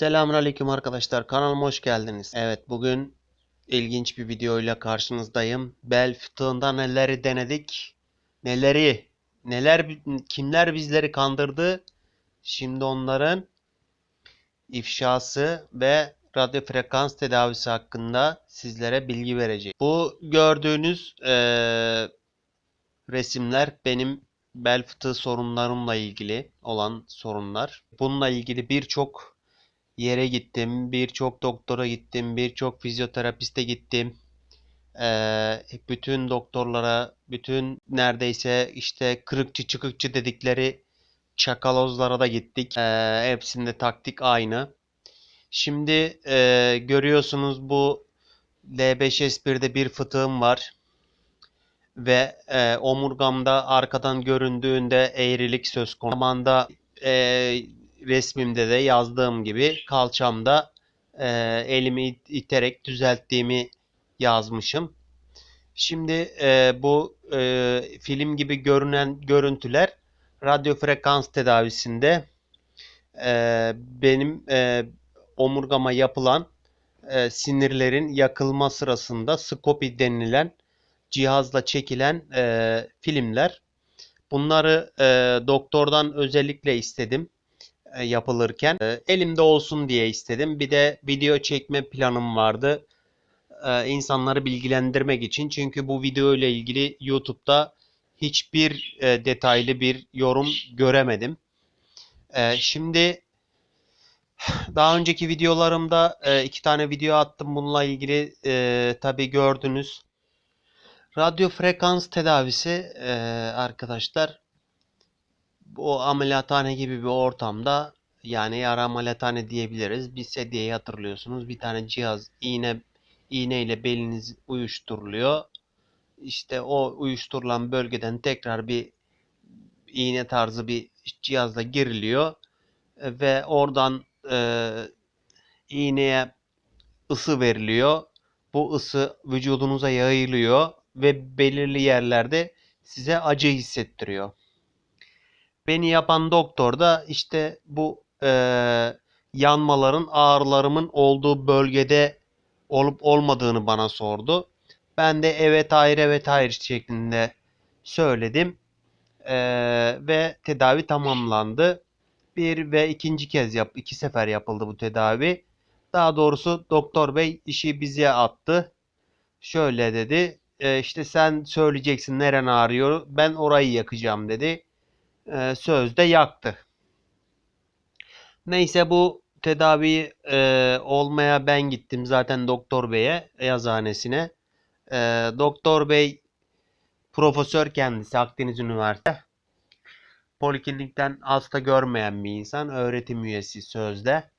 Selamünaleyküm arkadaşlar. Kanalıma hoş geldiniz. Evet bugün ilginç bir videoyla karşınızdayım. Bel fıtığında neleri denedik? Neleri? Neler kimler bizleri kandırdı? Şimdi onların ifşası ve radyo frekans tedavisi hakkında sizlere bilgi vereceğim. Bu gördüğünüz eee, resimler benim bel fıtığı sorunlarımla ilgili olan sorunlar. Bununla ilgili birçok yere gittim, birçok doktora gittim, birçok fizyoterapiste gittim. Eee, bütün doktorlara, bütün neredeyse işte kırıkçı çıkıkçı dedikleri çakalozlara da gittik. Eee, hepsinde taktik aynı. Şimdi eee, görüyorsunuz bu L5S1'de bir fıtığım var ve e, omurgamda arkadan göründüğünde eğrilik söz konusu. Zamanda e, resmimde de yazdığım gibi kalçamda e, elimi it- iterek düzelttiğimi yazmışım. Şimdi e, bu e, film gibi görünen görüntüler radyo frekans tedavisinde e, benim e, omurgama yapılan e, sinirlerin yakılma sırasında skopi denilen cihazla çekilen e, filmler. Bunları e, doktordan özellikle istedim yapılırken. E, elimde olsun diye istedim. Bir de video çekme planım vardı. E, insanları bilgilendirmek için. Çünkü bu video ile ilgili YouTube'da hiçbir e, detaylı bir yorum göremedim. E, şimdi daha önceki videolarımda e, iki tane video attım bununla ilgili. E, tabii gördünüz. Radyo frekans tedavisi e, arkadaşlar bu ameliyathane gibi bir ortamda yani yara ameliyathane diyebiliriz. Bir sedyeyi hatırlıyorsunuz. Bir tane cihaz iğne iğne ile beliniz uyuşturuluyor. İşte o uyuşturulan bölgeden tekrar bir iğne tarzı bir cihazla giriliyor ve oradan e, iğneye ısı veriliyor. Bu ısı vücudunuza yayılıyor ve belirli yerlerde size acı hissettiriyor. Beni yapan doktor da işte bu eee, yanmaların, ağrılarımın olduğu bölgede olup olmadığını bana sordu. Ben de evet hayır evet hayır şeklinde söyledim. Eee, ve tedavi tamamlandı. Bir ve ikinci kez yap, iki sefer yapıldı bu tedavi. Daha doğrusu doktor bey işi bize attı. Şöyle dedi. "E, işte sen söyleyeceksin neren ağrıyor. Ben orayı yakacağım dedi. E, sözde yaktı. Neyse bu tedavi e, olmaya ben gittim zaten doktor beye yazıhanesine. E, doktor bey profesör kendisi Akdeniz Üniversitesi. Poliklinikten hasta görmeyen bir insan. Öğretim üyesi sözde.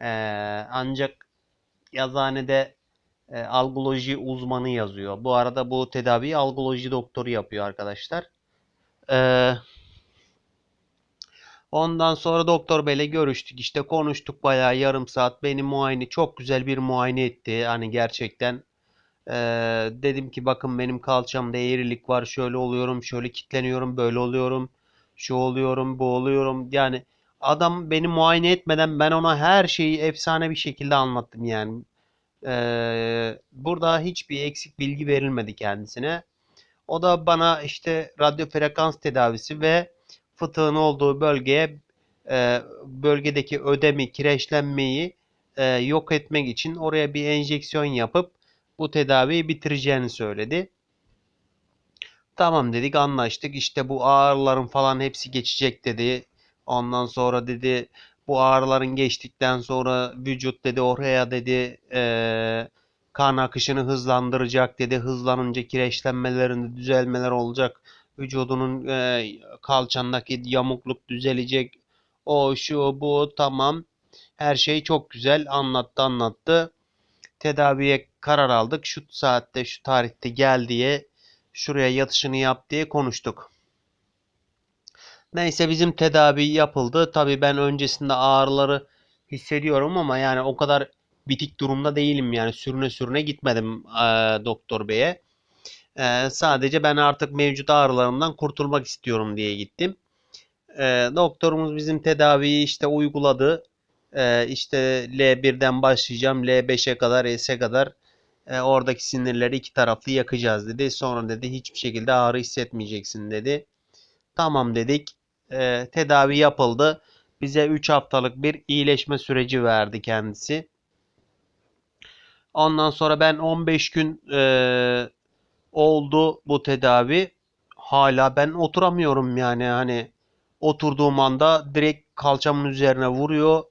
E, ancak yazıhanede e, algoloji uzmanı yazıyor. Bu arada bu tedaviyi algoloji doktoru yapıyor arkadaşlar. E, ondan sonra doktor beyle görüştük. İşte konuştuk bayağı yarım saat. Beni muayene çok güzel bir muayene etti. Hani gerçekten e, dedim ki bakın benim kalçamda eğrilik var. Şöyle oluyorum, şöyle kitleniyorum, böyle oluyorum. Şu oluyorum, bu oluyorum. Yani adam beni muayene etmeden ben ona her şeyi efsane bir şekilde anlattım yani. Ee, burada hiçbir eksik bilgi verilmedi kendisine. O da bana işte radyo frekans tedavisi ve fıtığın olduğu bölgeye e, bölgedeki ödemi, kireçlenmeyi e, yok etmek için oraya bir enjeksiyon yapıp bu tedaviyi bitireceğini söyledi. Tamam dedik anlaştık. İşte bu ağrıların falan hepsi geçecek dedi. Ondan sonra dedi bu ağrıların geçtikten sonra vücut dedi oraya dedi eee, kan akışını hızlandıracak dedi. Hızlanınca kireçlenmelerinde düzelmeler olacak. Vücudunun eee, kalçandaki yamukluk düzelecek. O şu bu tamam. Her şey çok güzel anlattı anlattı. Tedaviye karar aldık. Şu saatte şu tarihte gel diye şuraya yatışını yap diye konuştuk. Neyse bizim tedavi yapıldı. Tabii ben öncesinde ağrıları hissediyorum ama yani o kadar bitik durumda değilim yani sürüne sürüne gitmedim eee, doktor beye. Eee, sadece ben artık mevcut ağrılarımdan kurtulmak istiyorum diye gittim. Eee, doktorumuz bizim tedaviyi işte uyguladı. Ee, işte L1'den başlayacağım L5'e kadar S'e kadar e, oradaki sinirleri iki taraflı yakacağız dedi. Sonra dedi hiçbir şekilde ağrı hissetmeyeceksin dedi. Tamam dedik. Ee, tedavi yapıldı. Bize 3 haftalık bir iyileşme süreci verdi kendisi. Ondan sonra ben 15 gün e, oldu bu tedavi. Hala ben oturamıyorum yani hani oturduğum anda direkt kalçamın üzerine vuruyor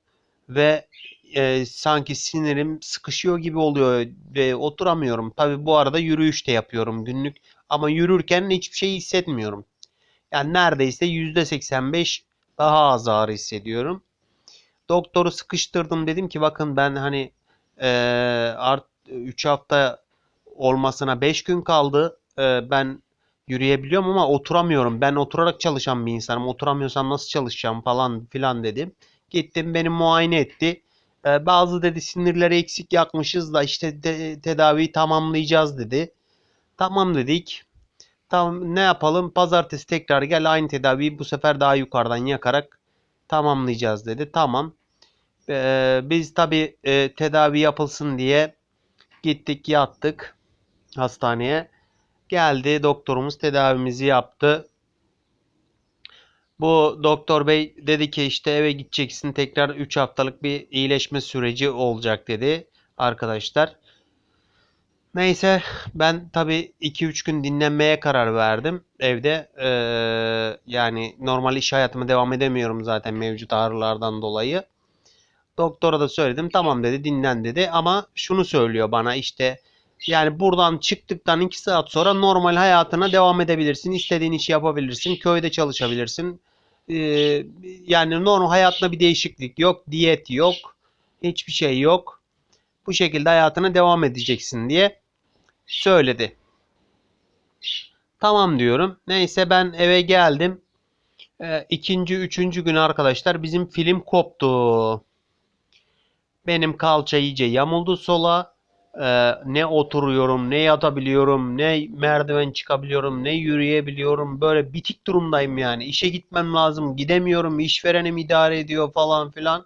ve e, sanki sinirim sıkışıyor gibi oluyor ve oturamıyorum. Tabii bu arada yürüyüş de yapıyorum günlük ama yürürken hiçbir şey hissetmiyorum. Yani neredeyse %85 daha az ağrı hissediyorum. Doktoru sıkıştırdım dedim ki bakın ben hani e, art 3 hafta olmasına 5 gün kaldı. E, ben yürüyebiliyorum ama oturamıyorum. Ben oturarak çalışan bir insanım. Oturamıyorsam nasıl çalışacağım falan filan dedim. Gittim beni muayene etti. E, bazı dedi sinirleri eksik yakmışız da işte de, tedaviyi tamamlayacağız dedi. Tamam dedik. Tamam ne yapalım? Pazartesi tekrar gel aynı tedaviyi bu sefer daha yukarıdan yakarak tamamlayacağız dedi. Tamam. Ee, biz tabii e, tedavi yapılsın diye gittik yattık hastaneye. Geldi doktorumuz tedavimizi yaptı. Bu doktor bey dedi ki işte eve gideceksin tekrar 3 haftalık bir iyileşme süreci olacak dedi arkadaşlar. Neyse ben tabii 2-3 gün dinlenmeye karar verdim evde. Ee, yani normal iş hayatıma devam edemiyorum zaten mevcut ağrılardan dolayı. Doktora da söyledim tamam dedi dinlen dedi ama şunu söylüyor bana işte yani buradan çıktıktan 2 saat sonra normal hayatına devam edebilirsin. İstediğin işi yapabilirsin. Köyde çalışabilirsin. Ee, yani normal hayatına bir değişiklik yok. Diyet yok. Hiçbir şey yok. Bu şekilde hayatına devam edeceksin diye söyledi. Tamam diyorum. Neyse ben eve geldim. Ee, ikinci, üçüncü gün arkadaşlar bizim film koptu. Benim kalça iyice yamuldu sola. Ee, ne oturuyorum, ne yatabiliyorum, ne merdiven çıkabiliyorum, ne yürüyebiliyorum. Böyle bitik durumdayım yani. İşe gitmem lazım, gidemiyorum. İşverenim idare ediyor falan filan.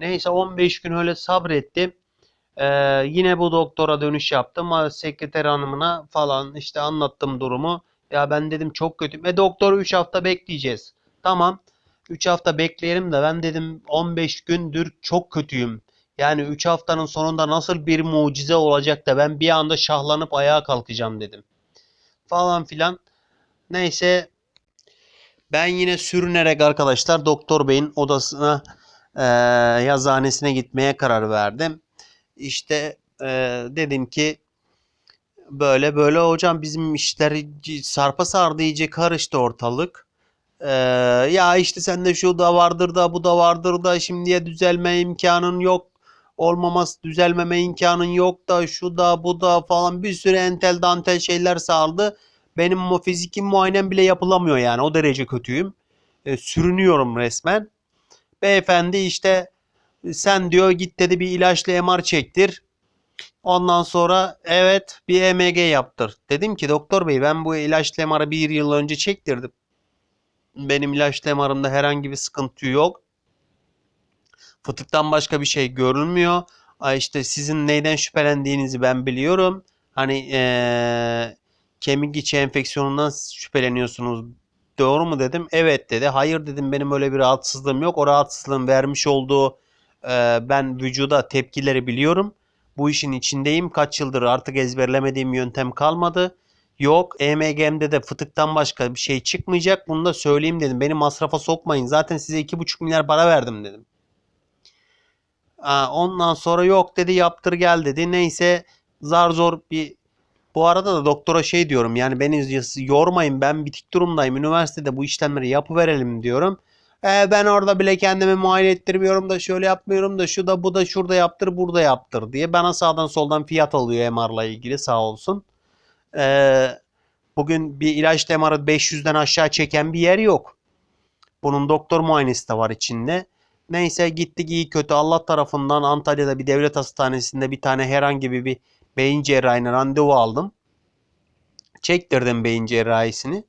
Neyse 15 gün öyle sabrettim. Ee, yine bu doktora dönüş yaptım. Sekreter hanımına falan işte anlattım durumu. Ya ben dedim çok kötüyüm. E doktoru 3 hafta bekleyeceğiz. Tamam. 3 hafta bekleyelim de ben dedim 15 gündür çok kötüyüm. Yani 3 haftanın sonunda nasıl bir mucize olacak da ben bir anda şahlanıp ayağa kalkacağım dedim. Falan filan. Neyse ben yine sürünerek arkadaşlar doktor beyin odasına e, yazıhanesine gitmeye karar verdim. İşte e, dedim ki böyle böyle hocam bizim işler sarpa sardı iyice karıştı ortalık. Ee, ya işte sende şu da vardır da bu da vardır da şimdiye düzelme imkanın yok. Olmaması düzelmeme imkanın yok da şu da bu da falan bir sürü entel dantel şeyler sardı. Benim o fiziki muayenem bile yapılamıyor yani o derece kötüyüm. Ee, sürünüyorum resmen. Beyefendi işte sen diyor git dedi bir ilaçlı MR çektir. Ondan sonra evet bir EMG yaptır. Dedim ki doktor bey ben bu ilaçlı MR'ı bir yıl önce çektirdim. Benim ilaçlı MR'ımda herhangi bir sıkıntı yok. Fıtıktan başka bir şey görülmüyor. Ay işte sizin neyden şüphelendiğinizi ben biliyorum. Hani ee, kemik içi enfeksiyonundan şüpheleniyorsunuz. Doğru mu dedim. Evet dedi. Hayır dedim benim öyle bir rahatsızlığım yok. O rahatsızlığın vermiş olduğu ee, ben vücuda tepkileri biliyorum. Bu işin içindeyim. Kaç yıldır artık ezberlemediğim yöntem kalmadı. Yok EMG'mde de fıtıktan başka bir şey çıkmayacak. Bunu da söyleyeyim dedim. Beni masrafa sokmayın. Zaten size 2,5 milyar para verdim dedim. Ondan sonra yok dedi yaptır gel dedi. Neyse zar zor bir bu arada da doktora şey diyorum yani beni yormayın ben bitik durumdayım. Üniversitede bu işlemleri yapıverelim diyorum. E, ben orada bile kendimi muayene ettirmiyorum da şöyle yapmıyorum da şu da bu da şurada yaptır burada yaptır diye bana sağdan soldan fiyat alıyor MR'la ilgili sağ olsun. E, bugün bir ilaç MR'ı 500'den aşağı çeken bir yer yok. Bunun doktor muayenesi de var içinde. Neyse gittik iyi kötü Allah tarafından Antalya'da bir devlet hastanesinde bir tane herhangi bir, bir beyin cerrahine randevu aldım. Çektirdim beyin cerrahisini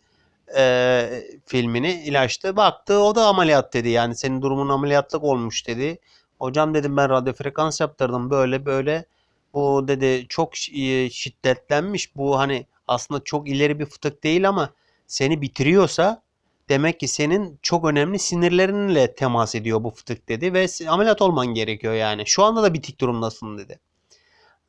e, filmini ilaçtı. Baktı o da ameliyat dedi. Yani senin durumun ameliyatlık olmuş dedi. Hocam dedim ben radyo frekans yaptırdım böyle böyle. Bu dedi çok şi- şiddetlenmiş. Bu hani aslında çok ileri bir fıtık değil ama seni bitiriyorsa demek ki senin çok önemli sinirlerinle temas ediyor bu fıtık dedi ve ameliyat olman gerekiyor yani. Şu anda da bitik durumdasın dedi.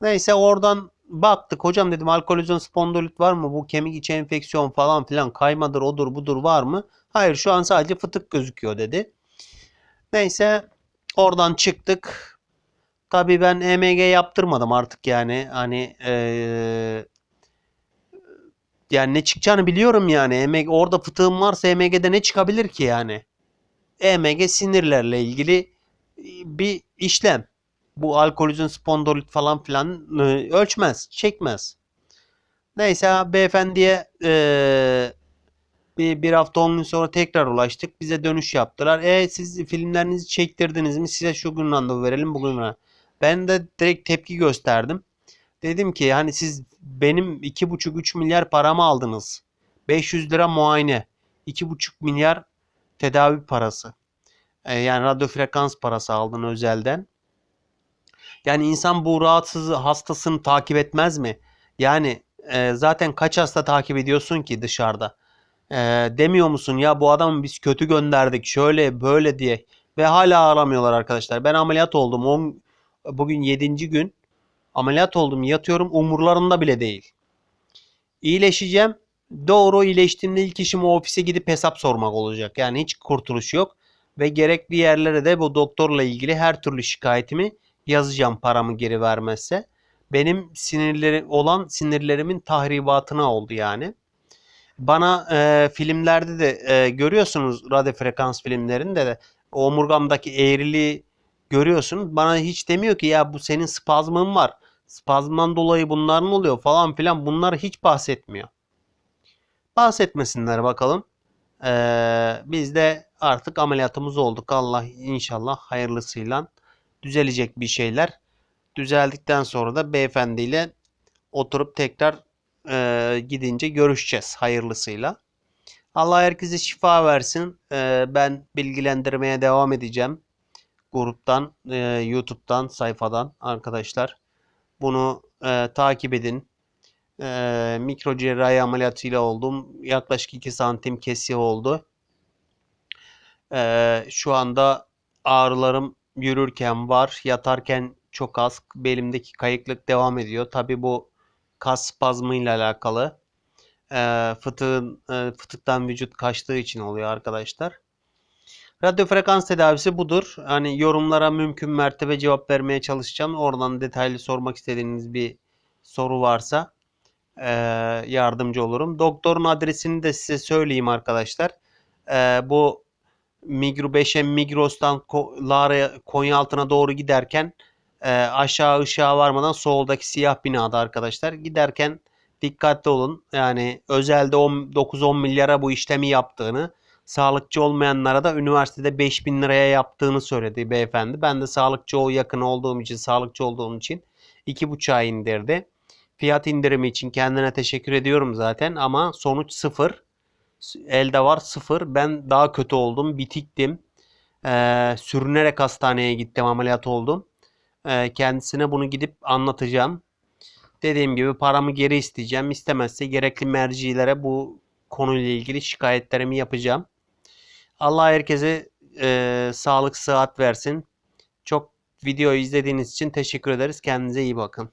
Neyse oradan baktık hocam dedim alkolizyon spondilit var mı? Bu kemik içi enfeksiyon falan filan kaymadır odur budur var mı? Hayır şu an sadece fıtık gözüküyor dedi. Neyse oradan çıktık. Tabii ben EMG yaptırmadım artık yani. Hani eee, yani ne çıkacağını biliyorum yani. EMG, orada fıtığım varsa EMG'de ne çıkabilir ki yani? EMG sinirlerle ilgili e, bir işlem. Bu alkolizm spondilit falan filan e, ölçmez, çekmez. Neyse beyefendiye e, bir, bir hafta 10 gün sonra tekrar ulaştık. Bize dönüş yaptılar. E siz filmlerinizi çektirdiniz mi? Size şu gün randevu verelim bugün. randevu." Ben de direkt tepki gösterdim. Dedim ki hani siz benim 2,5-3 milyar paramı aldınız. 500 lira muayene. 2,5 milyar tedavi parası. E, yani radyo frekans parası aldın özelden. Yani insan bu rahatsız hastasını takip etmez mi? Yani e, zaten kaç hasta takip ediyorsun ki dışarıda? E, demiyor musun ya bu adamı biz kötü gönderdik şöyle böyle diye ve hala aramıyorlar arkadaşlar. Ben ameliyat oldum. 10, bugün 7. gün ameliyat oldum yatıyorum umurlarında bile değil. İyileşeceğim. Doğru iyileştiğimde ilk işim o ofise gidip hesap sormak olacak. Yani hiç kurtuluş yok. Ve gerekli yerlere de bu doktorla ilgili her türlü şikayetimi yazacağım paramı geri vermezse. Benim sinirleri olan sinirlerimin tahribatına oldu yani. Bana e, filmlerde de e, görüyorsunuz radyo frekans filmlerinde de omurgamdaki eğriliği görüyorsunuz. Bana hiç demiyor ki ya bu senin spazmın var. Spazmdan dolayı bunlar mı oluyor falan filan bunlar hiç bahsetmiyor. Bahsetmesinler bakalım. Ee, biz de artık ameliyatımız olduk. Allah inşallah hayırlısıyla düzelecek bir şeyler. Düzeldikten sonra da beyefendiyle oturup tekrar e, gidince görüşeceğiz hayırlısıyla. Allah herkese şifa versin. Ee, ben bilgilendirmeye devam edeceğim. Gruptan, e, YouTube'dan, sayfadan arkadaşlar. Bunu e, takip edin. E, mikro cerrahi ameliyatıyla oldum. Yaklaşık 2 santim kesi oldu. E, şu anda ağrılarım yürürken var. Yatarken çok az. Belimdeki kayıklık devam ediyor. Tabi bu kas spazmıyla alakalı. E, fıtığın, e, fıtıktan vücut kaçtığı için oluyor arkadaşlar. Radyo frekans tedavisi budur. Hani yorumlara mümkün mertebe cevap vermeye çalışacağım. Oradan detaylı sormak istediğiniz bir soru varsa e, yardımcı olurum. Doktorun adresini de size söyleyeyim arkadaşlar. E, bu Migro 5'e Migros'tan Ko- Lara Konyaaltı'na doğru giderken e, aşağı ışığa varmadan soldaki siyah binada arkadaşlar. Giderken dikkatli olun. Yani özelde 9-10 milyara bu işlemi yaptığını sağlıkçı olmayanlara da üniversitede 5000 liraya yaptığını söyledi beyefendi. Ben de sağlıkçı o yakın olduğum için, sağlıkçı olduğum için 2,5'a indirdi. Fiyat indirimi için kendine teşekkür ediyorum zaten ama sonuç sıfır. Elde var sıfır. Ben daha kötü oldum. Bitiktim. Ee, sürünerek hastaneye gittim. Ameliyat oldum. Ee, kendisine bunu gidip anlatacağım. Dediğim gibi paramı geri isteyeceğim. İstemezse gerekli mercilere bu konuyla ilgili şikayetlerimi yapacağım. Allah herkese e, sağlık sıhhat versin. Çok video izlediğiniz için teşekkür ederiz. Kendinize iyi bakın.